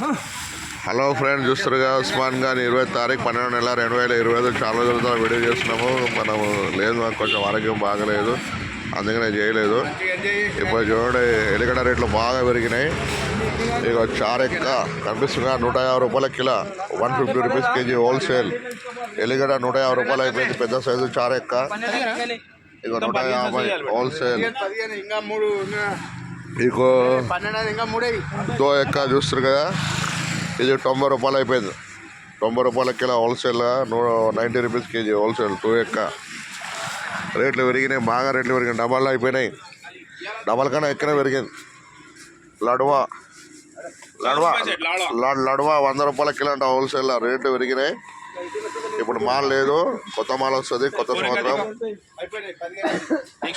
Hello friend చూస్తారుగా Osman గాని ఇరవై తారీఖు పన్నెండు నెల రెండు వేల ఇరవై ఐదు చాలా రోజులతో వీడియో చేస్తున్నాము. మనము లేదు మాకు కొంచెం ఆరోగ్యం బాగలేదు. అందుకనే చేయలేదు. ఇప్పుడు చూడండి ఎలిగడ రేట్లు బాగా పెరిగినాయి. ఇక చారెక్క కనిపిస్తుందిగా నూట యాభై రూపాయల kilo. One fifty rupees KG wholesale. ఎలిగడ నూట యాభై రూపాయలు అయిపోయింది పెద్ద సైజు చారెక్క. ఇక నూట యాభై హోల్సేల్. మూడే. దో ఎక్క చూస్తారు కదా ఇది తొంభై రూపాయలు అయిపోయింది. తొంభై రూపాయల కిలో హోల్సేల్గా నూ ninety rupees KG wholesale two ఎక్క. రేట్లు పెరిగినాయి బాగా రేట్లు పెరిగినాయి డబల్ అయిపోయినాయి. డబల్ కన్నా ఎక్కనే పెరిగింది. లడ్వా లడ్వా లడ్- లడ్వా వంద రూపాయల కిలో అంట హోల్సేల్ రేట్లు పెరిగినాయి. ఇప్పుడు మాల్ లేదు కొత్త మాల్ వస్తుంది కొత్త సంవత్సరం.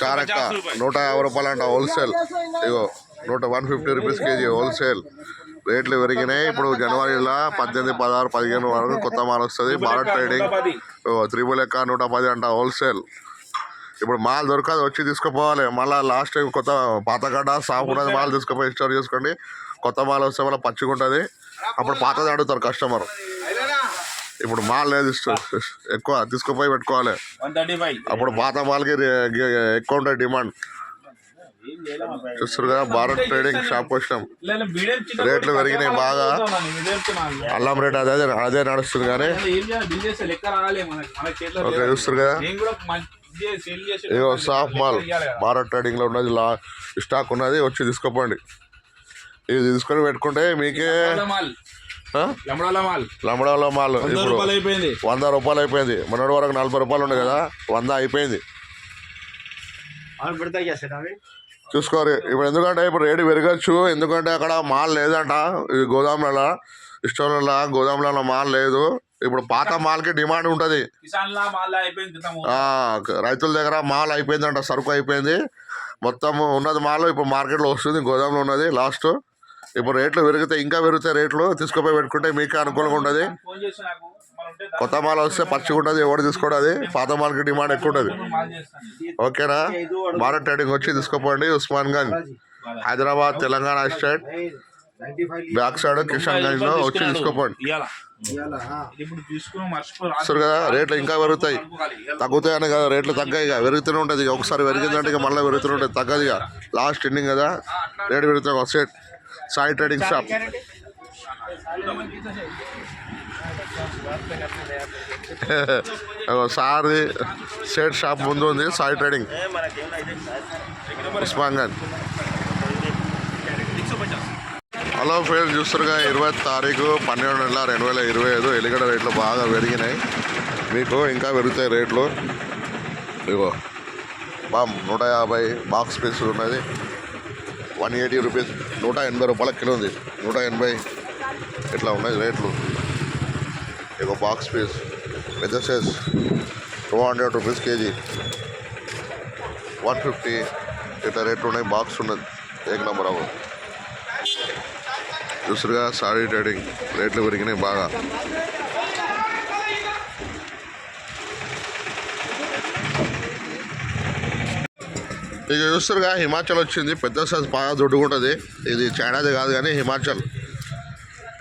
చారక్క నూట యాభై రూపాయలు అంట హోల్సేల్. ఇగో నూట one fifty rupees KG wholesale. రేట్లు పెరిగినాయి ఇప్పుడు జనవరిలో పద్దెనిమిది పదహారు పదిహేను వరకు కొత్త మాల్ వస్తుంది. భారత్ ట్రేడింగ్. త్రిబుల్ ఎక్క నూట పది అంట హోల్సేల్. ఇప్పుడు మాల్ దొరకదు వచ్చి తీసుకుపోవాలి. మళ్ళీ లాస్ట్ టైం కొత్త పాతగడ్డ సాఫ్ ఉన్నది మాల్ తీసుకుపోయి స్టోర్ చేసుకోండి. కొత్త మాల్ వస్తే మళ్ళీ పచ్చిగా ఉంటుంది అప్పుడు పాతది అడుగుతారు కస్టమర్. ఇప్పుడు మాల్ లేదు ఇష్ట- ఎక్కువ తీసుకుపోయి పెట్టుకోవాలి. అప్పుడు పాత మాల్కి ఎక్కువ ఉంటుంది డిమాండ్. చూస్తారు కదా భారత్ ట్రేడింగ్ షాప్ వచ్చినాం. రేట్లు పెరిగినాయి బాగా. అల్లం రేట్ అదే అదే- అదే నడుస్తుంది కానీ. ఓకే. చూస్తారు కదా. ఇగో సాఫ్ మాల్. భారత్ ట్రేడింగ్లో ఉన్నది లా స్టాక్ ఉన్నది వచ్చి తీసుకోపోండి. ఇది తీసుకొని పెట్టుకుంటే మీకే లంబడాల మాల్. మాల్. వంద ఇప్పుడు రూపాయలు అయిపోయింది. వంద రూపాయలు అయిపోయింది. మొన్నటి వరకు నలభై రూపాయలు ఉండే కదా వంద అయిపోయింది. చూసుకోరు. ఇప్పుడు ఎందుకంటే ఇప్పుడు రేటు పెరగచ్చు. ఎందుకంటే అక్కడ మాల్ లేదంట. ఈ గోదాములలో స్టోర్లలో గోదాములలో మాల్ లేదు. ఇప్పుడు పాత మాల్కి డిమాండ్ ఉంటుంది. రైతుల దగ్గర మాల్ అయిపోయిందంట సరుకు అయిపోయింది. మొత్తం ఉన్నది మాల్ ఇప్పుడు మార్కెట్లో వస్తుంది గోదాంలో ఉన్నది లాస్ట్. ఇప్పుడు రేట్లు పెరిగితే ఇంకా పెరుగుతాయి రేట్లు తీసుకుపోయి పెట్టుకుంటే మీకే అనుకూలంగా ఉంటే కొత్త మాల్ వస్తే పచ్చిగా ఉంటుంది ఎవడు తీసుకోవడం పాత మాల్కి డిమాండ్ ఎక్కువ ఉంటుంది ఓకేనా? భారత్ ట్రేడింగ్ వచ్చి తీసుకుపోండి Usman Ganj. Hyderabad Telangana state. Back side Kishan గంజ్లో వచ్చి తీసుకోపోండి. చూస్తారు కదా రేట్లు ఇంకా పెరుగుతాయి. తగ్గుతాయని కదా రేట్లు తగ్గాయి ఇక. పెరుగుతూనే ఉంటుంది ఇక. ఒకసారి పెరిగిందంటే ఇక మళ్ళీ పెరుగుతూనే ఉంటుంది. తగ్గదు ఇక. లాస్ట్ ఎండింగ్ కదా. రేటు పెరుగుతాయి ఒక సెట్ సాయి ట్రేడింగ్ షాప్ సార్ది సెట్ షాప్ ముందు ఉంది Sai trading Usman hello friends చూస్తారుగా ఇరవై తారీఖు పన్నెండు నెల రెండు వేల ఇరవై ఐదు ఎలిగడ రేట్లు బాగా పెరిగినాయి. మీకు ఇంకా పెరుగుతాయి రేట్లు. ఇగో బామ్ నూట యాభై బాక్స్ పీస్ ఉన్నది. వన్ ఎయిటీ రూపీస్ నూట ఎనభై రూపాయల కిలో ఉంది. నూట ఎనభై. ఇట్లా ఉన్నాయి రేట్లు? ఇక బాక్స్ పీస్ పెద్ద size two hundred rupees KG one fifty ఇట్లా రేట్లు ఉన్నాయి బాక్స్ ఉన్నది. ఏక నెంబర్ అవ్వ. చూసారుగా సారీ ట్రేడింగ్ రేట్లు పెరిగినాయి బాగా. ఇక చూస్తారుగా హిమాచల్ వచ్చింది. పెద్ద సైజ్ బాగా దొడ్డుకుంటుంది ఇది చైనాది కాదు కానీ హిమాచల్.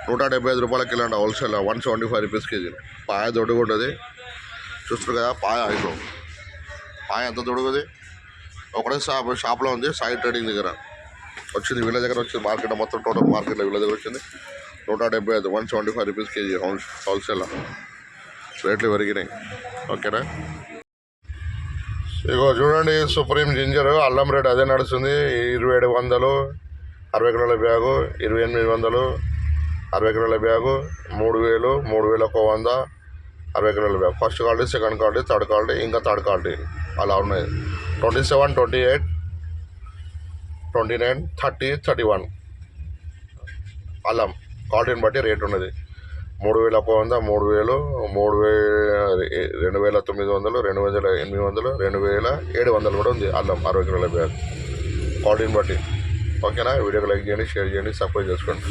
నూట డెబ్బై ఐదు రూపాయల కిలో అంట wholesale one seventy five rupees KG. పాయ దొడ్డుకుంటుంది చూస్తారు కదా పాయ ఐదు పాయ ఎంత దొడుగుది? ఒకటే షాప్ షాప్లో ఉంది సాయి ట్రేడింగ్ దగ్గర. వచ్చింది వీళ్ళ దగ్గర వచ్చింది మార్కెట్ మొత్తం టోటల్ మార్కెట్లో వీళ్ళ దగ్గర వచ్చింది. నూట డెబ్బై ఐదు one seventy five rupees KG whole wholesale రేట్లు పెరిగినాయి. ఓకేనా ఇగో చూడండి సుప్రీం జింజర్ అల్లం రేట్ అదే నడుస్తుంది. ఇరవై ఏడు వందలు అరవై కిలోల బ్యాగు ఇరవై ఎనిమిది వందలు అరవై కిలోల బ్యాగు మూడు వేలు మూడు వేల ఒక వంద అరవై కిలోల bag. First quality second quality third quality ఇంకా థర్డ్ క్వాలిటీ అలా ఉన్నాయి. Twenty seven twenty eight twenty nine thirty thirty one అల్లం క్వాలిటీని బట్టి రేట్ ఉన్నది. మూడు వేల ఒక వంద మూడు వేలు మూడు వే రెండు వేల తొమ్మిది వందలు రెండు వేల ఎనిమిది వందలు రెండు వేల ఏడు వందలు కూడా ఉంది అల్లం అరవై కిలోల బ్యాగ్ క్వాలిటీని బట్టి. ఓకేనా? వీడియోకి లైక్ చేయండి షేర్ చేయండి సబ్స్క్రైబ్ చేసుకోండి.